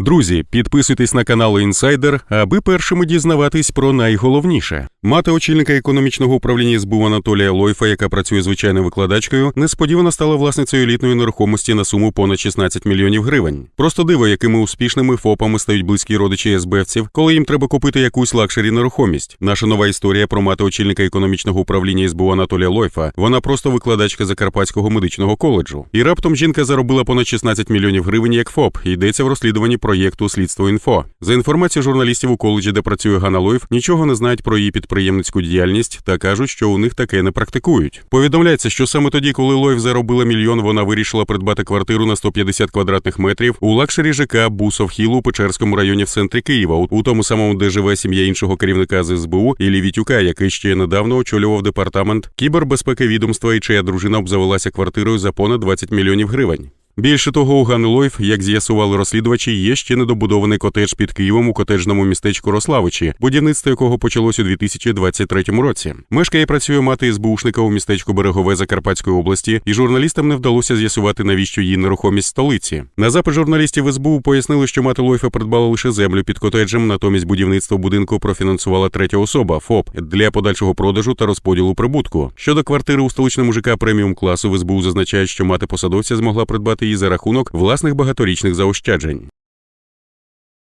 Друзі, підписуйтесь на канал Інсайдер, аби першими дізнаватись про найголовніше. Мати очільника економічного управління СБУ Анатолія Лойфа, яка працює звичайною викладачкою, несподівано стала власницею елітної нерухомості на суму понад 16 мільйонів гривень. Просто диво, якими успішними ФОПами стають близькі родичі СБФців, коли їм треба купити якусь лакшері нерухомість. Наша нова історія про мати очільника економічного управління СБУ Анатолія Лойфа. Вона просто викладачка Закарпатського медичного коледжу. І раптом жінка заробила понад 16 мільйонів гривень як ФОП. Йдеться в розслідуванні проєкту Слідство інфо. За інформацією журналістів у коледжі, де працює Ганна Лойф, нічого не знають про її підприємницьку діяльність та кажуть, що у них таке не практикують. Повідомляється, що саме тоді, коли Лойф заробила мільйон, вона вирішила придбати квартиру на 150 квадратних метрів у лакшері ЖК Бусов Хіл у Печерському районі в центрі Києва, у тому самому, де живе сім'я іншого керівника з СБУ Іллі Вітюка, який ще недавно очолював департамент кібербезпеки відомства і чия дружина обзавелася квартирою за понад 20 мільйонів гривень. Більше того, у Гани Лойф, як з'ясували розслідувачі, є ще недобудований котедж під Києвом у котеджному містечку Рославичі, будівництво якого почалось у 2023 році. Мешкає і працює мати СБУшника у містечку Берегове Закарпатської області, і журналістам не вдалося з'ясувати, навіщо її нерухомість столиці. На запит журналістів СБУ пояснили, що мати Лойфа придбала лише землю під котеджем, натомість будівництво будинку профінансувала третя особа ФОП для подальшого продажу та розподілу прибутку. Щодо квартири у столичному ЖК преміум класу в СБУ зазначають, що мати посадовця змогла придбати її за рахунок власних багаторічних заощаджень.